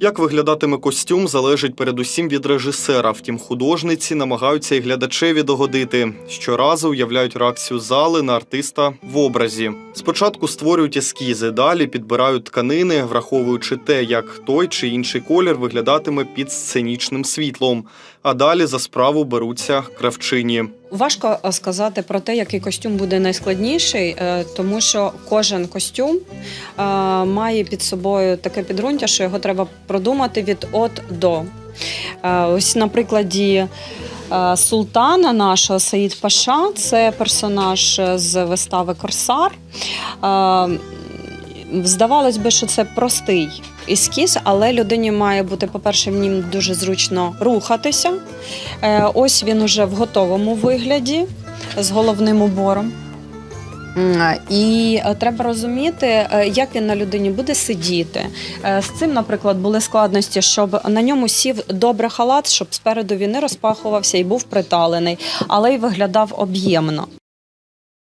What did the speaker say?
Як виглядатиме костюм, залежить передусім від режисера. Втім, художниці намагаються і глядачеві догодити. Щоразу уявляють реакцію зали на артиста в образі. Спочатку створюють ескізи, далі підбирають тканини, враховуючи те, як той чи інший колір виглядатиме під сценічним світлом. А далі за справу беруться кравчині. Важко е, сказати про те, який костюм буде найскладніший, е, тому що кожен костюм е, має під собою таке підґрунтя, що його треба продумати від от до. Ось на прикладі султана нашого Саїд Паша, це персонаж з вистави Корсар. Здавалось би, що це простий ескіз, але людині має бути, по-перше, в нім дуже зручно рухатися. Е, Ось він уже в готовому вигляді з головним убором. І е, треба розуміти, е, як він на людині буде сидіти. З цим, наприклад, були складності, щоб на ньому сів добре халат, щоб спереду він не розпахувався і був приталений, але й виглядав об'ємно.